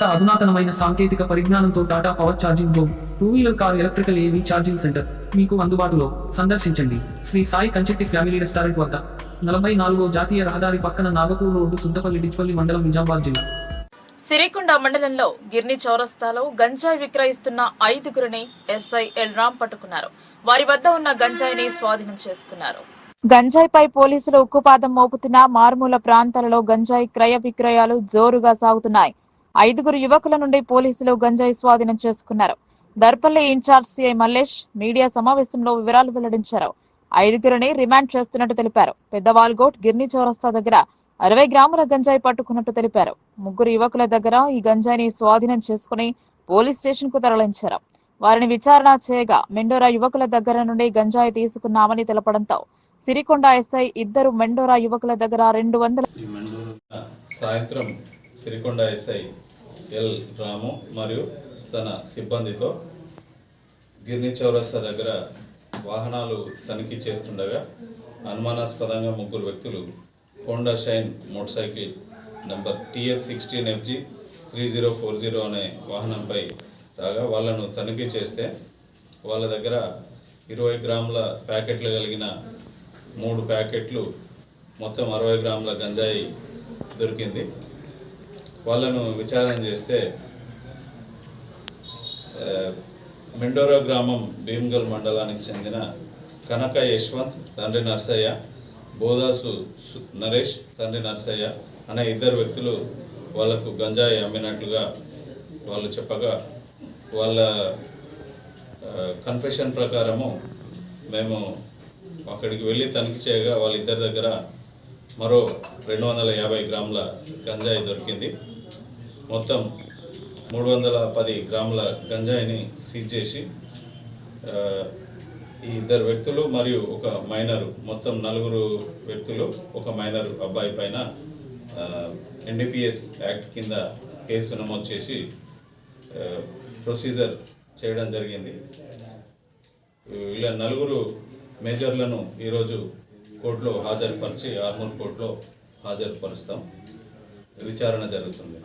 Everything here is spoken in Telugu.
అధునాతనమైన సాంకేతిక పరిజ్ఞానంతో Tata power charging zone two wheeler car electrical EV charging centre. మీకు అందుబాటులో. సందర్శించండి. శ్రీ సాయి కంచెట్టి ఫ్యామిలీ రెస్టారెంట్ వద్ద. నలభై నాలుగో జాతీయ రహదారి పక్కన నాగపూర్ రోడ్డు సుద్దపల్లి డిచ్పల్లి మండలం నిజామాబాద్ జిల్లా. సిరికొండ మండలంలో గిర్ని చౌరస్తాలో గంజాయి విక్రయిస్తున్న ఐదుగురిని ఎస్ఐ ఎల్ రామ్ పట్టుకున్నారు. వారి వద్ద ఉన్న గంజాయిని స్వాధీనం చేసుకున్నారు. గంజాయిపై పోలీసులు ఉక్కుపాదం మోపుతున్న మారుమూల ప్రాంతాలలో గంజాయి క్రయ విక్రయాలు జోరుగా సాగుతున్నాయి. ఐదుగురు యువకుల నుండి పోలీసులు గంజాయి స్వాధీనం చేసుకున్నారు. Darpalli incharge CI Mallesh media సమావేశంలో వివరాలు వెల్లడించారు. ఐదుగురిని రిమాండ్ చేస్తున్నట్టు తెలిపారు. పెద్దవాల్గోట్ గిర్ని చౌరస్తా దగ్గర అరవై గ్రాముల గంజాయి పట్టుకున్నట్టు తెలిపారు. ముగ్గురు యువకుల దగ్గర ఈ గంజాయిని స్వాధీనం చేసుకుని పోలీస్ స్టేషన్కు తరలించారు. వారిని విచారణ చేయగా మెండోరా యువకుల దగ్గర నుండి గంజాయి తీసుకున్నామని తెలపడంతో సిరికొండ ఎస్ఐ ఇద్దరు మెండోరా యువకుల దగ్గర రెండు వందల సాయంత్రం సిరికొండ ఎస్ఐ ఎల్ రాము మరియు తన సిబ్బందితో గిర్ని చౌరస్తా దగ్గర వాహనాలు తనిఖీ చేస్తుండగా అనుమానాస్పదంగా ముగ్గురు వ్యక్తులు Honda Shine motorcycle number TS sixteen FG three zero four zero అనే వాహనంపై రాగా వాళ్ళను తనిఖీ చేస్తే వాళ్ళ దగ్గర ఇరవై గ్రాముల ప్యాకెట్లు కలిగిన మూడు ప్యాకెట్లు మొత్తం అరవై గ్రాముల గంజాయి దొరికింది. వాళ్ళను విచారణ చేస్తే మెండోరా గ్రామం భీమ్గల్ మండలానికి చెందిన కనక యశ్వంత్ తండ్రి నర్సయ్య బోదాసు నరేష్ తండ్రి నర్సయ్య అనే ఇద్దరు వ్యక్తులు వాళ్ళకు గంజాయి అమ్మినట్లుగా వాళ్ళు చెప్పగా వాళ్ళ కన్ఫెషన్ ప్రకారము మేము అక్కడికి వెళ్ళి తనిఖీ చేయగా వాళ్ళిద్దరి దగ్గర మరో రెండు వందల యాభై గ్రాముల గంజాయి దొరికింది. మొత్తం మూడు వందల పది గ్రాముల గంజాయిని సీజ్ చేసి ఈ ఇద్దరు వ్యక్తులు మరియు ఒక మైనరు మొత్తం నలుగురు వ్యక్తులు ఒక మైనర్ అబ్బాయి పైన ఎన్డీపీఎస్ యాక్ట్ కింద కేసు నమోదు చేసి ప్రొసీజర్ చేయడం జరిగింది. ఇలా నలుగురు మేజర్లను ఈరోజు కోర్టులో హాజరుపరిచి ఆర్మూర్ కోర్టులో హాజరుపరుస్తాం. విచారణ జరుగుతుంది.